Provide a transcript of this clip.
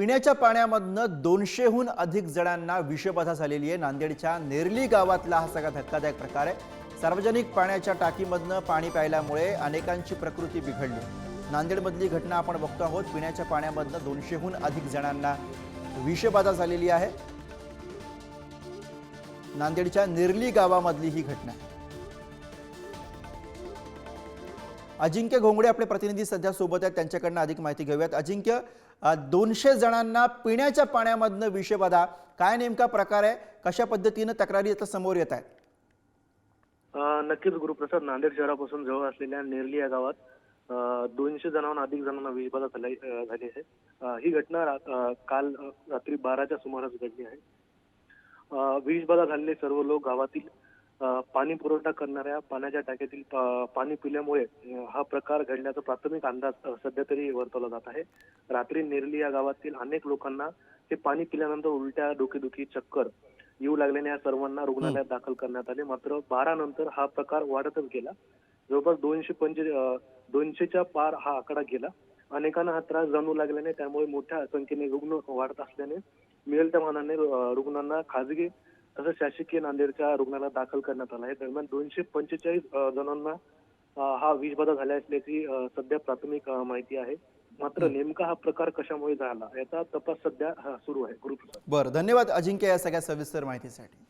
पिण्याच्या पाण्यामधनं दोनशेहून अधिक जणांना विषबाधा झालेली आहे. नांदेडच्या नेरली गावातला हा सगळा धक्कादायक प्रकार आहे. सार्वजनिक पाण्याच्या टाकीमधनं पाणी प्यायल्यामुळे अनेकांची प्रकृती बिघडली. नांदेडमधली घटना आपण बघतो आहोत. पिण्याच्या पाण्यामधनं दोनशेहून अधिक जणांना विषबाधा झालेली आहे. नांदेडच्या नेरली गावामधली ही घटना अजिंक्य घोंगडे आपले प्रतिनिधी सध्या सोबत आहेत. त्यांच्याकडनं अधिक माहिती घेऊयात. अजिंक्य दोनशे जणांना पिण्याच्या पाण्यामधनं विषबाधा काय नेमका प्रकार आहे? कशा पद्धतीनं तक्रारी आता समोर येत आहेत? नक्कीच गुरुप्रसाद नांदेड शहरापासून जवळ असलेल्या नेरली या गावात दोनशे जणांना अधिक जणांना विषबाधा झाली झाली आहे. ही घटना रा- काल रात्री बाराच्या सुमारास घडली आहे. विषबाधा झालेले सर्व लोक गावातील पाणी पुरवठा करणाऱ्या पाण्याच्या टाक्यातील पाणी पिल्यामुळे हा प्रकार घडल्याचा प्राथमिक अंदाज सध्या तरी वर्तवला जात आहे. रात्री नेरली या गावातील अनेक लोकांना हे पाणी पिल्यानंतर उलट्या डोकेदुखी चक्कर येऊ लागल्याने या सर्वांना रुग्णालयात दाखल करण्यात आले. मात्र बारा नंतर हा प्रकार वाढतच गेला. जवळपास दोनशे पंचे दोनशेच्या पार हा आकडा गेला. अनेकांना हा त्रास जाणवू लागल्याने त्यामुळे मोठ्या संख्येने रुग्ण वाढत असल्याने मिळेल त्या मानाने रुग्णांना खाजगी तसंच शासकीय नांदेडच्या रुग्णालयात दाखल करण्यात आला आहे. दरम्यान दोनशे पंचेचाळीस जणांना हा विषबाधा झाला असल्याची सध्या प्राथमिक माहिती आहे. मात्र नेमका हा प्रकार कशामुळे झाला याचा तपास सध्या सुरू आहे. बरं धन्यवाद अजिंक्य या सगळ्या सविस्तर माहितीसाठी.